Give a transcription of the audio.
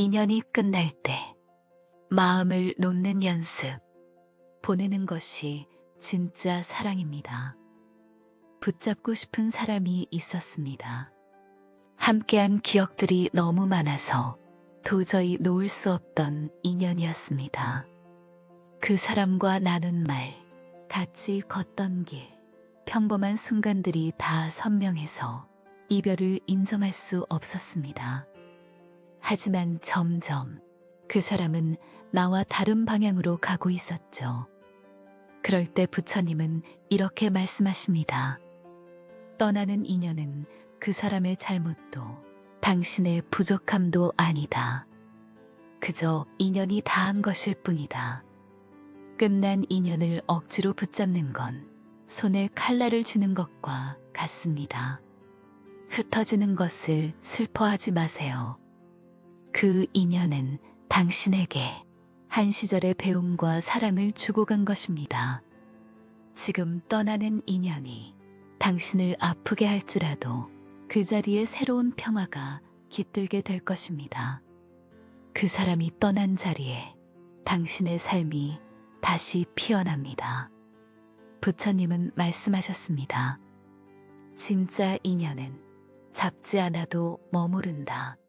인연이 끝날 때 마음을 놓는 연습 보내는 것이 진짜 사랑입니다. 붙잡고 싶은 사람이 있었습니다. 함께한 기억들이 너무 많아서 도저히 놓을 수 없던 인연이었습니다. 그 사람과 나눈 말, 같이 걷던 길, 평범한 순간들이 다 선명해서 이별을 인정할 수 없었습니다. 하지만 점점 그 사람은 나와 다른 방향으로 가고 있었죠. 그럴 때 부처님은 이렇게 말씀하십니다. 떠나는 인연은 그 사람의 잘못도 당신의 부족함도 아니다. 그저 인연이 다한 것일 뿐이다. 끝난 인연을 억지로 붙잡는 건 손에 칼날을 쥐는 것과 같습니다. 흩어지는 것을 슬퍼하지 마세요. 그 인연은 당신에게 한 시절의 배움과 사랑을 주고 간 것입니다. 지금 떠나는 인연이 당신을 아프게 할지라도 그 자리에 새로운 평화가 깃들게 될 것입니다. 그 사람이 떠난 자리에 당신의 삶이 다시 피어납니다. 부처님은 말씀하셨습니다. 진짜 인연은 잡지 않아도 머무른다.